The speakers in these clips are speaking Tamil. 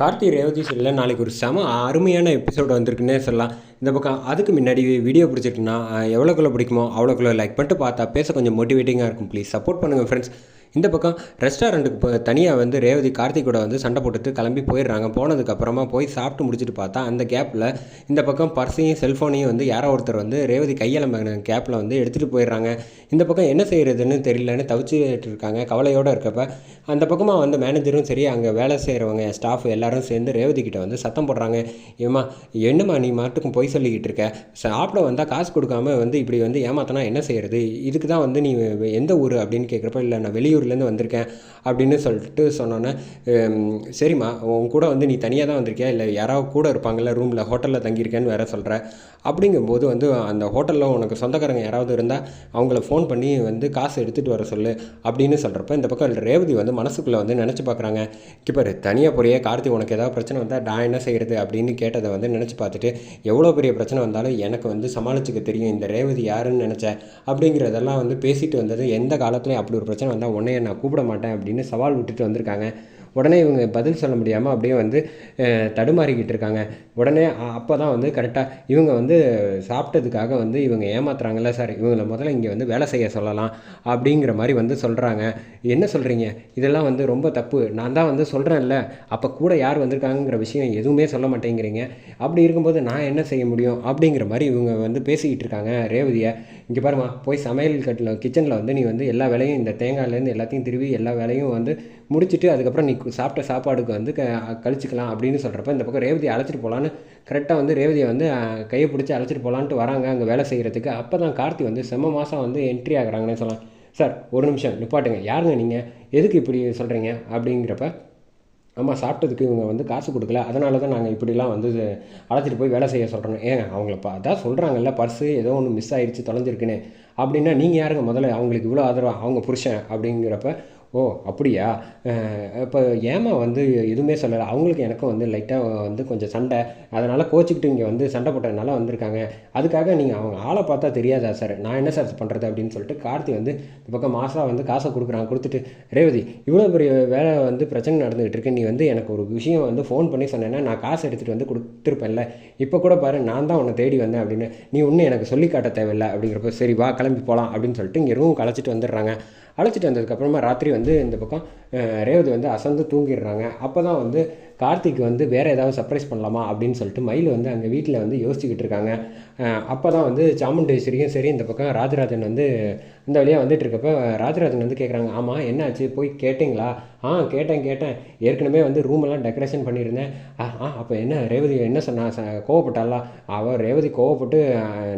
கார்த்தி ரேவதி சொல்ல நாளைக்கு ஒரு செம அருமையான எபிசோடு வந்திருக்குன்னே சொல்லலாம். இந்த பக்கம் அதுக்கு முன்னாடி வீடியோ பிடிச்சிருக்குன்னா எவ்வளோக்குள்ள பிடிக்குமோ அவ்வளோக்குள்ள லைக் பண்ணிட்டு பார்த்தா பேச கொஞ்சம் மோட்டிவேட்டிங்காக இருக்கும். ப்ளீஸ் சப்போர்ட் பண்ணுங்கள் ஃப்ரெண்ட்ஸ் இந்த பக்கம் ரெஸ்டாரண்ட்டுக்கு இப்போ தனியாக வந்து ரேவதி கார்த்திக் கூட வந்து சண்டை போட்டுட்டு கிளம்பி போயிடுறாங்க. போனதுக்கப்புறமா போய் சாப்பிட்டு முடிச்சுட்டு பார்த்தா அந்த கேப்பில் இந்த பக்கம் பர்ஸையும் செல்ஃபோனையும் வந்து யாரோ ஒருத்தர் வந்து ரேவதி கையெழும்பின கேப்பில் வந்து எடுத்துகிட்டு போயிடுறாங்க. இந்த பக்கம் என்ன செய்கிறதுன்னு தெரியலன்னு தவிச்சுட்டு இருக்காங்க கவலையோடு இருக்கப்ப. அந்த பக்கமாக வந்து மேனேஜரும் சரி அங்கே வேலை செய்கிறவங்க ஸ்டாஃப் எல்லாரும் சேர்ந்து ரேவதி கிட்ட வந்து சத்தம் போடுறாங்க. ஏமா என்னம்மா நீ மாட்டுக்கும் பொய் சொல்லிக்கிட்டு இருக்க? சாப்பிட வந்தால் காசு கொடுக்காம வந்து இப்படி வந்து ஏமாத்தினா என்ன செய்கிறது இதுக்கு தான் வந்து நீ எந்த ஊர் அப்படின்னு கேட்குறப்ப இல்லை நான் வெளியூர் வெளியூர்லேருந்து வந்திருக்கேன் அப்படின்னு சொல்லிட்டு சொன்னோன்னே சரிம்மா உன் கூட வந்து நீ தனியாக தான் வந்திருக்கியா? இல்லை யாராவது கூட இருப்பாங்கல்ல ரூமில் ஹோட்டலில் தங்கியிருக்கேன்னு வேற சொல்கிற அப்படிங்கும்போது வந்து அந்த ஹோட்டலில் உனக்கு சொந்தக்காரங்க யாராவது இருந்தால் அவங்கள ஃபோன் பண்ணி வந்து காசு எடுத்துகிட்டு வர சொல்லு அப்படின்னு சொல்கிறப்ப இந்த பக்கம் ரேவதி வந்து மனசுக்குள்ளே வந்து நினச்சி பார்க்குறாங்க கிப்பர் தனியாக போறியே கார்த்தி உனக்கு ஏதாவது பிரச்சனை வந்தால் நான் என்ன செய்கிறது அப்படின்னு கேட்டதை வந்து நினச்சி பார்த்துட்டு எவ்வளோ பெரிய பிரச்சனை வந்தாலும் எனக்கு வந்து சமாளிச்சுக்க தெரியும் இந்த ரேவதி யாருன்னு நினச்சேன் அப்படிங்கிறதெல்லாம் வந்து பேசிட்டு வந்தது எந்த காலத்துலையும் அப்படி ஒரு பிரச்சனை வந்தால் உன்னைய நான் கூப்பிட மாட்டேன் அப்படின்னு சவால் விட்டுட்டு வந்திருக்காங்க. உடனே இவங்க பதில் சொல்ல முடியாமல் அப்படியே வந்து தடுமாறிக்கிட்டு இருக்காங்க. உடனே அப்போ தான் வந்து கரெக்டாக இவங்க வந்து சாப்பிட்டதுக்காக வந்து இவங்க ஏமாத்துறாங்கல்ல சார் இவங்களை முதல்ல இங்கே வந்து வேலை செய்ய சொல்லலாம் அப்படிங்கிற மாதிரி வந்து சொல்கிறாங்க என்ன சொல்கிறீங்க இதெல்லாம் வந்து ரொம்ப தப்பு. நான் தான் வந்து சொல்கிறேன்ல அப்போ கூட யார் வந்திருக்காங்கங்கிற விஷயம் எதுவுமே சொல்ல மாட்டேங்கிறீங்க. அப்படி இருக்கும்போது நான் என்ன செய்ய முடியும் அப்படிங்கிற மாதிரி இவங்க வந்து பேசிக்கிட்டு இருக்காங்க ரேவதியை. இங்கே பாருமா போய் சமையல் கட்டில் கிச்சனில் வந்து நீ வந்து எல்லா வேலையும் இந்த தேங்காயிலேருந்து எல்லாத்தையும் திருவி எல்லா வேலையும் வந்து முடிச்சுட்டு அதுக்கப்புறம் நீ கு- சாப்பிட்ட சாப்பாடுக்கு வந்து க கழிச்சிக்கலாம் அப்படின்னு சொல்கிறப்ப இந்த பக்கம் ரேவதியை அழைச்சிட்டு போகலான்னு கரெக்டாக வந்து ரேவதியை வந்து கையை பிடிச்சி அழைச்சிட்டு போகலான்ட்டு வராங்க அங்கே வேலை செய்கிறதுக்கு அப்போ தான் கார்த்தி வந்து செம்ம மாதம் வந்து என்ட்ரி ஆகுறாங்கன்னே சொல்லலாம் சார் ஒரு நிமிஷம் நிப்பாட்டுங்க. யாருங்க நீங்கள் எதுக்கு இப்படி சொல்கிறீங்க அப்படிங்கிறப்ப ஆமாம் சாப்பிட்டதுக்கு இவங்க வந்து காசு கொடுக்கல. அதனால தான் நாங்கள் இப்படிலாம் வந்து அழைச்சிட்டு போய் வேலை செய்ய சொல்கிறோம் ஏங்க அவங்கள பா அதான் சொல்கிறாங்கல்ல பர்ஸு ஏதோ ஒன்று மிஸ் ஆயிடுச்சு தொலைஞ்சிருக்குன்னு. அப்படின்னா நீங்கள் யாருங்க முதல்ல? அவங்களுக்கு இவ்வளோ ஆதரவு? அவங்க புருஷன். அப்படிங்கிறப்ப ஓ அப்படியா? இப்போ ஏமா வந்து எதுவுமே சொல்லலை? அவங்களுக்கு எனக்கும் வந்து லைட்டாக வந்து கொஞ்சம் சண்டை. அதனால் கோச்சிக்கிட்டு இங்கே வந்து சண்டை போட்டதுனால வந்திருக்காங்க. அதுக்காக நீங்கள் அவங்க ஆளை பார்த்தா தெரியாதா சார்? நான் என்ன சார் பண்ணுறது அப்படின்னு சொல்லிட்டு கார்த்தி வந்து இந்த பக்கம் மாசாக வந்து காசை கொடுக்குறான். கொடுத்துட்டு ரேவதி இவ்வளோ பெரிய வேலை வந்து பிரச்சனை நடந்துகிட்டு இருக்கு. நீ வந்து எனக்கு ஒரு விஷயம் வந்து ஃபோன் பண்ணி சொன்னேன்னா நான் காசு எடுத்துகிட்டு வந்து கொடுத்துருப்பேன்ல. இப்போ கூட பாரு நான் தான் உன்னை தேடி வந்தேன் அப்படின்னு. நீ ஒன்றும் எனக்கு சொல்லி காட்ட தேவையில்லை அப்படிங்கிறப்ப சரி வா கிளம்பி போகலாம் அப்படின்னு சொல்லிட்டு இங்கே ரூம் கலைச்சிட்டு வந்துடுறாங்க. அழைச்சிட்டு வந்ததுக்கப்புறமா ராத்திரி வந்து வந்து இந்த பக்கம் ரேவதி வந்து அசந்து தூங்கிடுறாங்க. அப்போ தான் வந்து கார்த்திக் வந்து வேறு ஏதாவது சர்ப்ரைஸ் பண்ணலாமா அப்படின்னு சொல்லிட்டு மயில் வந்து அங்கே வீட்டில் வந்து யோசிச்சுக்கிட்டு இருக்காங்க. அப்போ தான் வந்து சாமுண்டேஸ்வரியும் சரி இந்த பக்கம் ராஜராஜன் வந்து இந்த வழியாக வந்துட்டு இருக்கப்ப ராஜராஜன் வந்து கேட்குறாங்க ஆமாம் என்னாச்சு? போய் கேட்டிங்களா? ஆ கேட்டேன் கேட்டேன். ஏற்கனவே வந்து ரூமெல்லாம் டெக்கரேஷன் பண்ணியிருந்தேன். ஆ ஆ அப்போ என்ன ரேவதி என்ன சொன்னா? ச கோவப்பட்டாளா? அவள் ரேவதி கோவப்பட்டு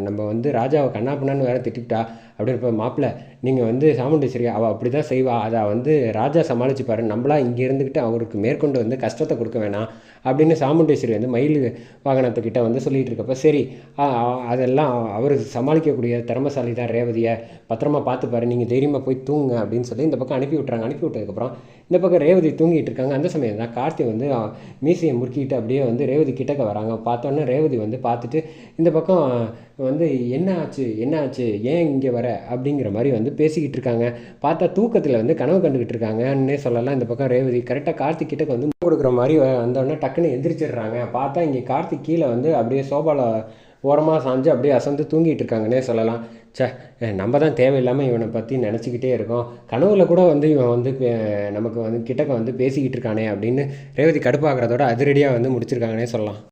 நம்ம வந்து ராஜாவை கண்ணாப்பண்ணான்னு வேற திட்டிக்கிட்டா அப்படின்னு இப்போ மாப்பிள்ளை நீங்கள் வந்து சாமுண்டேஸ்வரி அவள் அப்படி தான் செய்வா. அதை வந்து ராஜா சமாளிச்சுப்பாரு. நம்மளா இங்கே இருந்துக்கிட்டு அவருக்கு மேற்கொண்டு வந்து கஷ்டத்தை கொடுக்க வேணாம் அப்படின்னு சாமுண்டேஸ்வரி வந்து மயில் வாகனத்துக்கிட்ட வந்து சொல்லிட்டு இருக்கப்ப சரி அதெல்லாம் அவர் சமாளிக்கக்கூடிய திறமசாலி தான் ரேவதியை. பத்திரமா பார்த்துப்பாரு நீங்கள் தைரியமாக போய் தூங்க அப்படின்னு சொல்லி இந்த பக்கம் அனுப்பி விட்றாங்க அனுப்பி விட்டதுக்கப்புறம் இந்த பக்கம் ரேவதி தூங்கிட்டு இருக்காங்க அந்த சமயம் தான் கார்த்தி வந்து மீசையை முறுக்கிட்டு அப்படியே வந்து ரேவதி கிட்டக்க வராங்க. பார்த்தோன்னே ரேவதி வந்து பார்த்துட்டு இந்த பக்கம் வந்து என்ன ஆச்சு? என்ன ஆச்சு? ஏன் இங்கே வர? அப்படிங்கிற மாதிரி வந்து பேசிக்கிட்டு இருக்காங்க பார்த்தா தூக்கத்தில் வந்து கனவு கண்டுக்கிட்டு இருக்காங்கன்னே சொல்லலாம். இந்த பக்கம் ரேவதி கரெக்டாக கார்த்திக் கிட்டக்க வந்து கொடுக்குற மாதிரி வந்தோடனே டக்குன்னு எந்திரிச்சிடுறாங்க. பார்த்தா இங்கே கார்த்திக் கீழே வந்து அப்படியே சோபாவில் ஓரமாக சாஞ்சு அப்படியே அசந்து தூங்கிட்டு இருக்காங்கன்னே சொல்லலாம் சே நம்ம தான் தேவையில்லாமல் இவனை பற்றி நினச்சிக்கிட்டே இருக்கோம். கனவுல கூட வந்து இவன் வந்து நமக்கு வந்து கிட்டக்க வந்து பேசிக்கிட்டு இருக்கானே அப்படின்னு ரேவதி கடுப்பாகிறதோட அதிரடியாக வந்து முடிச்சிருக்காங்கன்னே சொல்லலாம்.